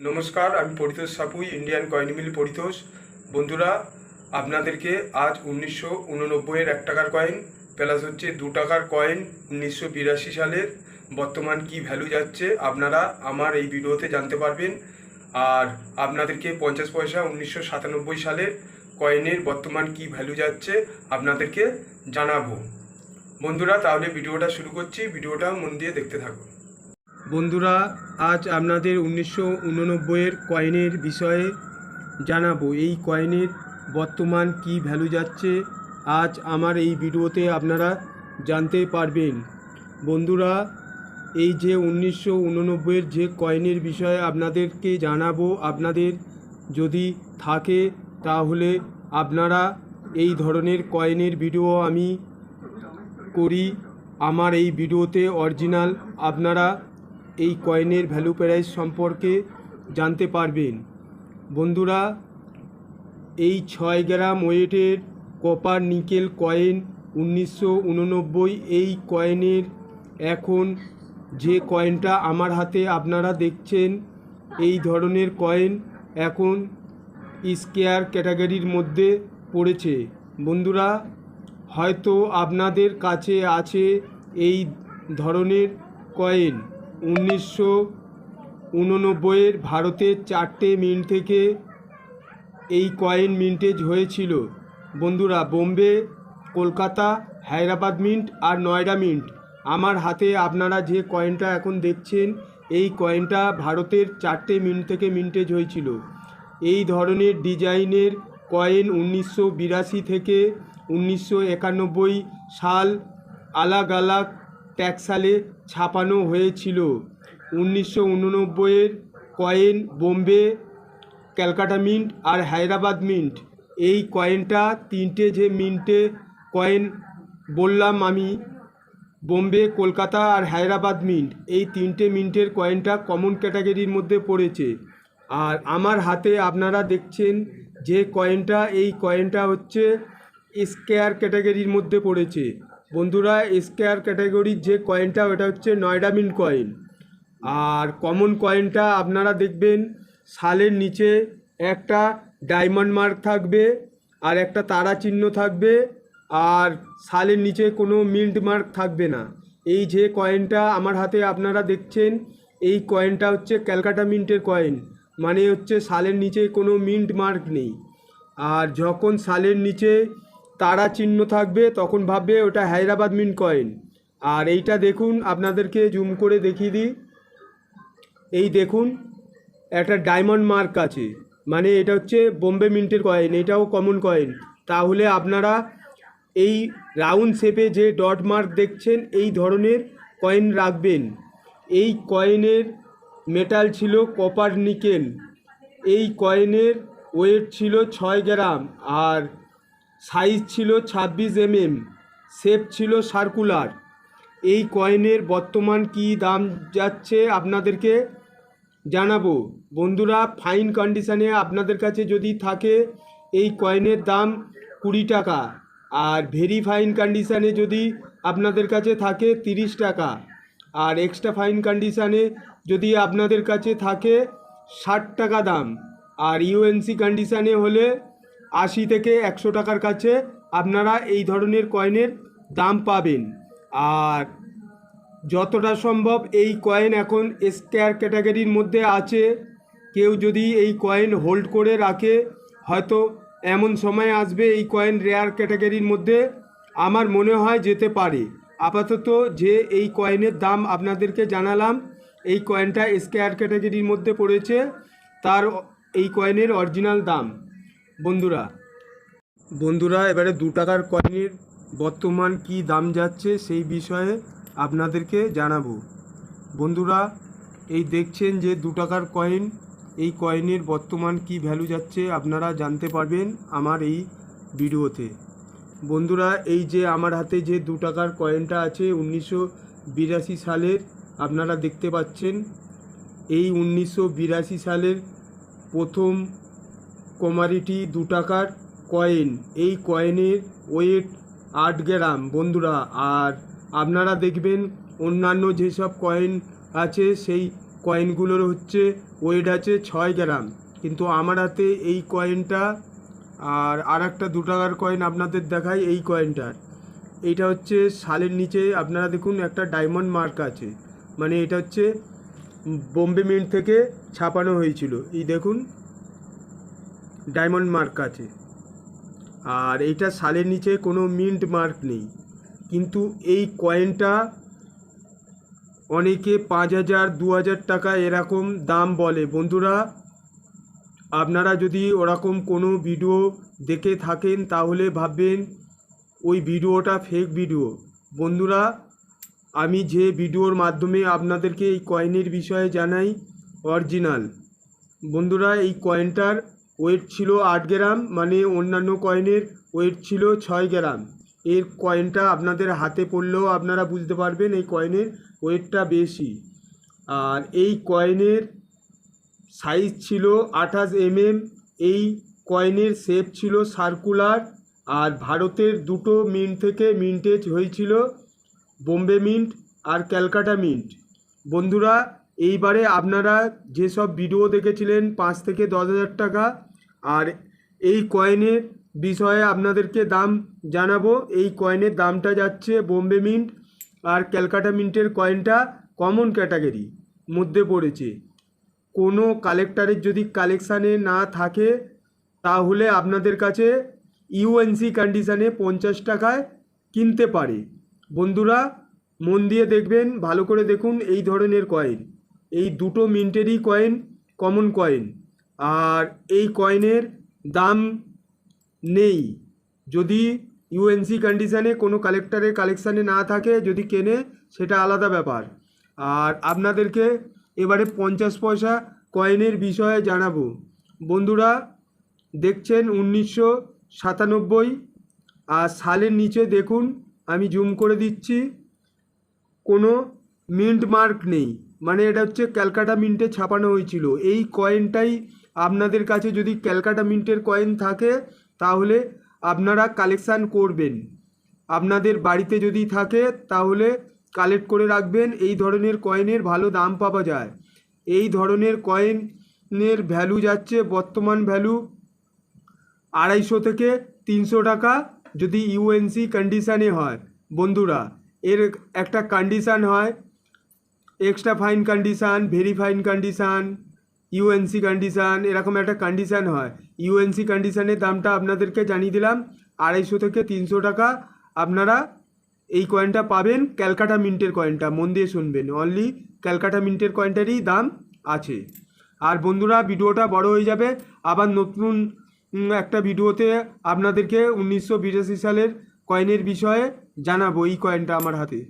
নমস্কার, আমি Paritosh Sapui Indian coin mill Paritosh. বন্ধুরা, আপনাদেরকে আজ উনিশশো উননব্বইয়ের এক টাকার কয়েন, প্লাস হচ্ছে দু টাকার কয়েন উনিশশো বিরাশি সালের বর্তমান কি ভ্যালু যাচ্ছে, আপনারা আমার এই ভিডিওতে জানতে পারবেন। আর আপনাদেরকে পঞ্চাশ পয়সা উনিশশো সাতানব্বই সালের কয়েনের বর্তমান কি ভ্যালু যাচ্ছে, আপনাদেরকে জানাব। বন্ধুরা, তাহলে ভিডিওটা শুরু করছি। ভিডিওটা মন দিয়ে দেখতে থাকুন। বন্ধুরা, আজ আপনাদের উনিশশো উননব্বইয়ের কয়েনের বিষয়ে জানাব। এই কয়েনের বর্তমান কি ভ্যালু যাচ্ছে, আজ আমার এই ভিডিওতে আপনারা জানতে পারবেন। বন্ধুরা, এই যে উনিশশো উননব্বইয়ের যে কয়েনের বিষয়ে আপনাদেরকে জানাব, আপনাদের যদি থাকে, তাহলে আপনারা এই ধরনের কয়েনের ভিডিও আমি করি। আমার এই ভিডিওতে অরিজিনাল আপনারা এই কয়েনের ভ্যালু প্রাইস সম্পর্কে জানতে পারবেন। বন্ধুরা, এই ছয় গ্রাম ওয়েটের কপার নিকেল কয়েন উনিশশো উননব্বই, এই কয়েনের এখন যে কয়েনটা আমার হাতে আপনারা দেখছেন, এই ধরনের কয়েন এখন স্কেয়ার ক্যাটাগরির মধ্যে পড়েছে। বন্ধুরা, হয়তো আপনাদের কাছে আছে এই ধরনের কয়েন। উনিশশো উননব্বইয়ের ভারতের চারটে মিন্ট থেকে এই কয়েন মিন্টেজ হয়েছিল। বন্ধুরা, বোম্বে, কলকাতা, হায়দ্রাবাদ মিন্ট আর নয়ডা মিন্ট। আমার হাতে আপনারা যে কয়েনটা এখন দেখছেন, এই কয়েনটা ভারতের চারটে মিন্ট থেকে মিন্টেজ হয়েছিল। এই ধরনের ডিজাইনের কয়েন উনিশশো বিরাশি থেকে উনিশশো একানব্বই সাল আলাগ আলাগ ট্যাক্সালে ছাপানো হয়েছিল। উনিশশো উননব্বইয়ের কয়েন বোম্বে, ক্যালকাটা মিন্ট আর হায়দ্রাবাদ মিন্ট। এই কয়েনটা তিনটে যে মিন্টে কয়েন বললাম আমি, বোম্বে, কলকাতা আর হায়দ্রাবাদ মিন্ট। এই তিনটে মিন্টের কয়েনটা কমন ক্যাটাগরির মধ্যে পড়েছে। আর আমার হাতে আপনারা দেখছেন যে কয়েনটা, এই কয়েনটা হচ্ছে স্কেয়ার ক্যাটাগরির মধ্যে পড়েছে। বন্ধুরা স্কেয়ার ক্যাটাগরির যে কয়েনটা ওটা হচ্ছে নয়ডা মিন্ট কয়েন আর কমন কয়েনটা আপনারা দেখবেন, সালের নিচে একটা ডায়মন্ড মার্ক থাকবে আর একটা তারা চিহ্ন থাকবে আর সালের নিচে কোনো মিন্ট মার্ক থাকবে না। এই যে কয়েনটা আমার হাতে আপনারা দেখছেন, এই কয়েনটা হচ্ছে ক্যালকাটা মিন্টের কয়েন মানে হচ্ছে সালের নিচে কোনো মিন্ট মার্ক নেই। আর যখন সালের নিচে তারা চিহ্ন থাকবে, তখন ভাববে ওটা হায়দ্রাবাদ মিন কয়েন। আর এইটা দেখুন, আপনাদেরকে জুম করে দেখিয়ে দিই। এই দেখুন, একটা ডায়মন্ড মার্ক আছে। মানে এটা হচ্ছে বোম্বে মিন্টের কয়েন, এটাও কমন কয়েন। তাহলে আপনারা এই রাউন্ড শেপে যে ডট মার্ক দেখছেন, এই ধরনের কয়েন রাখবেন। এই কয়েনের মেটাল ছিল কপার নিকেল। এই কয়েনের ওয়েট ছিল ছয় গ্রাম। আর সাইজ ছিল ছাব্বিশ এমএম, শেপ ছিল সার্কুলার। এই কয়েনের বর্তমান কি দাম যাচ্ছে আপনাদেরকে জানাব। বন্ধুরা, ফাইন কন্ডিশানে আপনাদের কাছে যদি থাকে, এই কয়েনের দাম কুড়ি টাকা আর ভেরি ফাইন কন্ডিশানে যদি আপনাদের কাছে থাকে, তিরিশ টাকা আর এক্সট্রা ফাইন কন্ডিশানে যদি আপনাদের কাছে থাকে, ষাট টাকা দাম আর ইউএনসি কন্ডিশানে হলে আশি থেকে একশো টাকার কাছে আপনারা এই ধরনের কয়েনের দাম পাবেন। আর যতটা সম্ভব এই কয়েন এখন স্কেয়ার ক্যাটাগরির মধ্যে আছে। কেউ যদি এই কয়েন হোল্ড করে রাখে, হয়তো এমন সময় আসবে এই কয়েন রেয়ার ক্যাটাগরির মধ্যে। আমার মনে হয় যেতে পারে। আপাতত যে এই কয়েনের দাম আপনাদেরকে জানালাম, এই কয়েনটা স্কেয়ার ক্যাটাগরির মধ্যে পড়েছে। তার এই কয়েনের অরিজিনাল দাম। বন্ধুরা বন্ধুরা, এবারে দু টাকার কয়েনের বর্তমান কি দাম যাচ্ছে সেই বিষয়ে আপনাদেরকে জানাব। বন্ধুরা, এই দেখছেন যে দু টাকার কয়েন, এই কয়েনের বর্তমান কি ভ্যালু যাচ্ছে আপনারা জানতে পারবেন আমার এই ভিডিওতে। বন্ধুরা, এই যে আমার হাতে যে দু টাকার কয়েনটা আছে উনিশশো বিরাশি সালের, আপনারা দেখতে পাচ্ছেন, এই উনিশশো বিরাশি সালের প্রথম কমারিটি দু টাকার কয়েন। এই কয়েনের ওয়েট আট গ্রাম। বন্ধুরা, আর আপনারা দেখবেন অন্যান্য যেসব কয়েন আছে, সেই কয়েনগুলোর হচ্ছে ওয়েট আছে ছয় গ্রাম। কিন্তু আমার হাতে এই কয়েনটা আর আর একটা দু টাকার কয়েন আপনাদের দেখাই এই কয়েনটার। এইটা হচ্ছে সালের নিচে, আপনারা দেখুন একটা ডায়মন্ড মার্ক আছে। মানে এটা হচ্ছে বোম্বে মিন্ট থেকে ছাপানো হয়েছিল। এই দেখুন ডায়মন্ড মার্ক আছে। আর এইটা সালের নিচে কোনো মিন্ট মার্ক নেই। কিন্তু এই কয়েনটা অনেকে পাঁচ হাজার, দু হাজার টাকা এরকম দাম বলে। বন্ধুরা, আপনারা যদি ওরকম কোনো ভিডিও দেখে থাকেন, তাহলে ভাববেন ওই ভিডিওটা ফেক ভিডিও বন্ধুরা, আমি যে ভিডিওর মাধ্যমে আপনাদেরকে এই কয়েনের বিষয়ে জানাই অরিজিনাল বন্ধুরা, এই কয়েনটার ওয়েট ছিল আট গ্রাম মানে অন্যান্য কয়েনের ওয়েট ছিল ছয় গ্রাম। এর কয়েনটা আপনাদের হাতে পড়লেও আপনারা বুঝতে পারবেন এই কয়েনের ওয়েটটা বেশি। আর এই কয়েনের সাইজ ছিল আঠাশ এমএম এই কয়েনের শেপ ছিল সার্কুলার আর ভারতের দুটো মিন্ট থেকে মিন্টেজ হয়েছিল বোম্বে মিন্ট আর ক্যালকাটা মিন্ট বন্ধুরা, এইবারে আপনারা যেসব ভিডিও দেখেছিলেন, পাঁচ থেকে দশ হাজার টাকা আর এই কয়েনের বিষয়ে আপনাদেরকে দাম জানাব। এই কয়েনের দামটা যাচ্ছে বোম্বে মিন্ট আর ক্যালকাটা মিন্টের কয়েনটা কমন ক্যাটাগরি মধ্যে পড়েছে। কোনো কালেক্টারের যদি কালেকশানে না থাকে, তাহলে আপনাদের কাছে ইউএনসি কন্ডিশানে পঞ্চাশ টাকায় কিনতে পারে। বন্ধুরা, মন দিয়ে দেখবেন, ভালো করে দেখুন এই ধরনের কয়েন। এই দুটো মিন্টেরই কয়েন, কমন কয়েন। আর এই কয়েনের দাম নেই। যদি ইউএনসি কন্ডিশানে কোনো কালেক্টারের কালেকশানে না থাকে, যদি কেনে, সেটা আলাদা ব্যাপার। আর আপনাদেরকে এবারে পঞ্চাশ পয়সা কয়েনের বিষয়ে জানাব। বন্ধুরা, দেখছেন উনিশশো সাতানব্বই, আর সালের নিচে দেখুন, আমি জুম করে দিচ্ছি। কোনো মিন্ট মার্ক নেই। মানে এটা হচ্ছে ক্যালকাটা মিন্টে ছাপানো হয়েছিল। এই কয়েনটাই আপনাদের কাছে যদি ক্যালকাটা মিন্টের কয়েন থাকে, তাহলে আপনারা কালেকশান করবেন। আপনাদের বাড়িতে যদি থাকে, তাহলে কালেক্ট করে রাখবেন। এই ধরনের কয়েনের ভালো দাম পাওয়া যায়। এই ধরনের কয়েনের ভ্যালু যাচ্ছে, বর্তমান ভ্যালু আড়াইশো থেকে তিনশো টাকা যদি ইউএনসি কন্ডিশানে হয়। বন্ধুরা, এর একটা কন্ডিশান হয়, extra fine condition, very fine condition UNC condition এরকম একটা কন্ডিশান হয়। ইউএনসি কন্ডিশানের দামটা আপনাদেরকে জানিয়ে দিলাম। আড়াইশো থেকে তিনশো টাকা আপনারা এই কয়েনটা পাবেন, ক্যালকাটা মিন্টের কয়েনটা মন দিয়ে শুনবেন। অনলি ক্যালকাটা মিন্টের কয়েনটারই দাম আছে। আর বন্ধুরা, ভিডিওটা বড় হয়ে যাবে। আবার নতুন একটা ভিডিওতে আপনাদেরকে উনিশশো বিরাশি সালের কয়েনের বিষয়ে জানাব এই কয়েনটা আমার হাতে।